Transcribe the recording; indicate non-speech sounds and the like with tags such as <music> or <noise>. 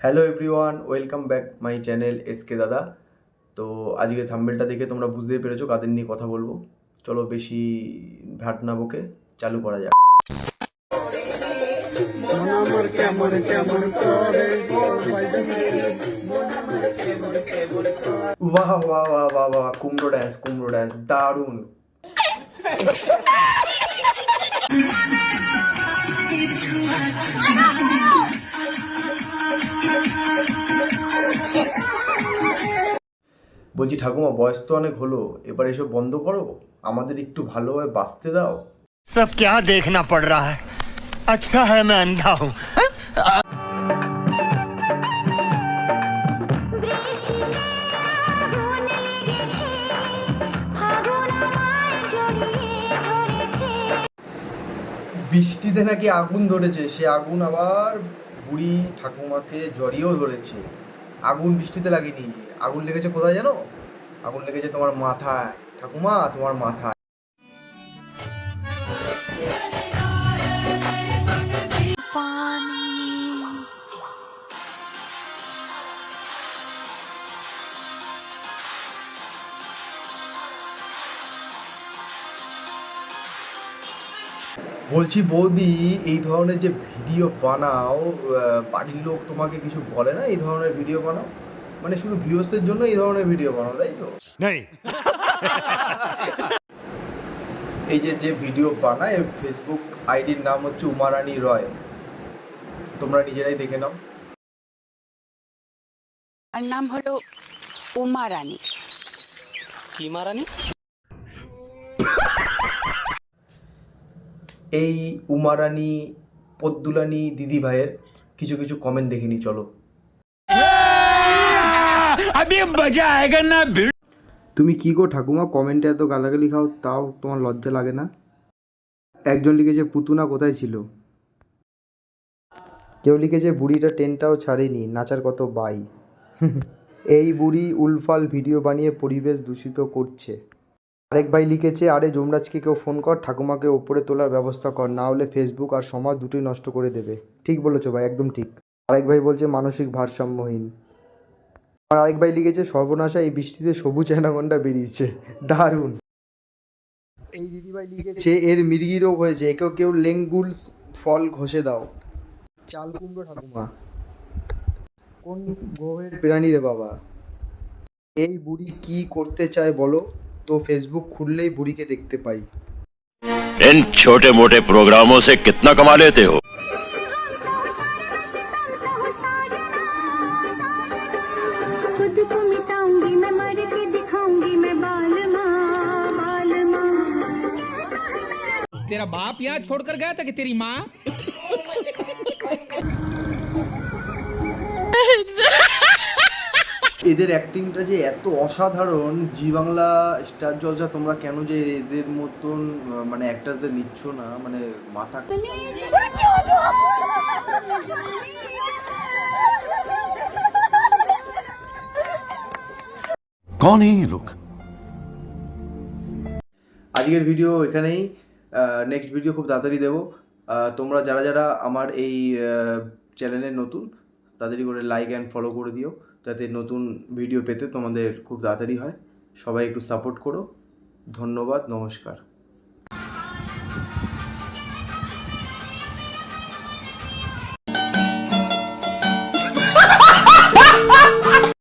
Hello everyone welcome back my channel S K দাদা তো আজকে থাম্বেলটা দেখে তোমরা বুঝতেই পেরেছ কাদের নিয়ে কথা বলব। চলো বেশি ভাট না বকে, চালু করা যাক। মোর কেমন কেমন করে বাহ বাহ বাহ বাহ বাহ কুমড়ো ড্যান্স কুমড়ো ড্যান্স বলছি ঠাকুমা বয়স তো অনেক হলো এবার এসব বন্ধ করো? আমাদের একটু ভালোভাবে বাঁচতে দাও। সব কে দেখনা পড় রা হ্যাঁ अच्छा है मैं अंधा हूँ বৃষ্টিতে নাকি আগুন ধরেছে সে আগুন আবার বুড়ি ঠাকুমাকে জড়িয়েও ধরেছে আগুন বৃষ্টিতে লাগেনি আগুন লেগেছে কোথায় জানো আগুন লেগেছে তোমার মাথায় ঠাকুমা তোমার মাথায় বলছি বৌদি এই ধরনের যে ভিডিও বানাও বাড়ির লোক তোমাকে কিছু বলে না? এই ধরনের ভিডিও বানাও? মানে শুধু ভিউসের জন্য এই ধরনের ভিডিও বানাও তাই তো? এই যে যে ভিডিও বানায় ফেসবুক আইডির নাম হচ্ছে উমারানী রয়। তোমরা নিজেরাই দেখে নাও। আর নাম হলো উমা রানী এই উমারানি পদ্দুলানি দিদি ভাইয়ের কিছু কিছু কমেন্ট দেখে নি চলো। তুমি কি গো ঠাকুমা কমেন্টে এত গালাগালি খাও তাও তোমার লজ্জা লাগে না? একজন লিখেছে পুতুনা কোথায় ছিল? কেউ লিখেছে বুড়িটা টেনটাও ছাড়েনি নাচার কত বাই? <laughs> এই বুড়ি উলফাল ভিডিও বানিয়ে পরিবেশ দূষিত করছে। আরেক ভাই লিখেছে আরে যমরাজকে কেউ ফোন কর ঠাকুমাকে ওপরে তোলার ব্যবস্থা কর না হলে ফেসবুক আর সমাজ দুটোই নষ্ট করে দেবে। ঠিক বলেছ ভাই একদম ঠিক। আরেক ভাই বলছে মানসিক ভারসাম্যহীন। আর আরেক ভাই লিখেছে সর্বনাশা এই বৃষ্টিতে সবুজ অ্যানাকন্ডা বেরিয়েছে। দারুণ। এই দিদিভাই লিখেছে এর মির্গি রোগ হয়েছে একেও কেউ লেঙ্গুলস ফল ঘষে দাও। চাল কুমড়ো ঠাকুমা। কোন গ্রহের প্রাণী রে বাবা? এই বুড়ি কি করতে চায় বলো? तो फेसबुक खुले ही बुरी के देखते पाई। इन छोटे मोटे प्रोग्रामों से कितना कमा लेते हो? तेरा बाप यहाँ छोड़कर गया था कि तेरी माँ? এদের অ্যাক্টিংটা যে এত অসাধারণ জি বাংলা স্টার জলসা তোমরা কেন যে এদের মতন মানে অ্যাক্টার্সদের নিচ্ছ না? মানে মাথা <laughs> কন লোক? আজকের ভিডিও এখানেই। নেক্সট ভিডিও খুব তাড়াতাড়ি দেবো। তোমরা যারা যারা আমার এই চ্যানেলে নতুন তাড়াতাড়ি করে লাইক অ্যান্ড ফলো করে দিও। যাতে নতুন ভিডিও পেতে তোমাদের খুব তাড়াতাড়ি হয়। সবাই একটু সাপোর্ট করো। ধন্যবাদ নমস্কার।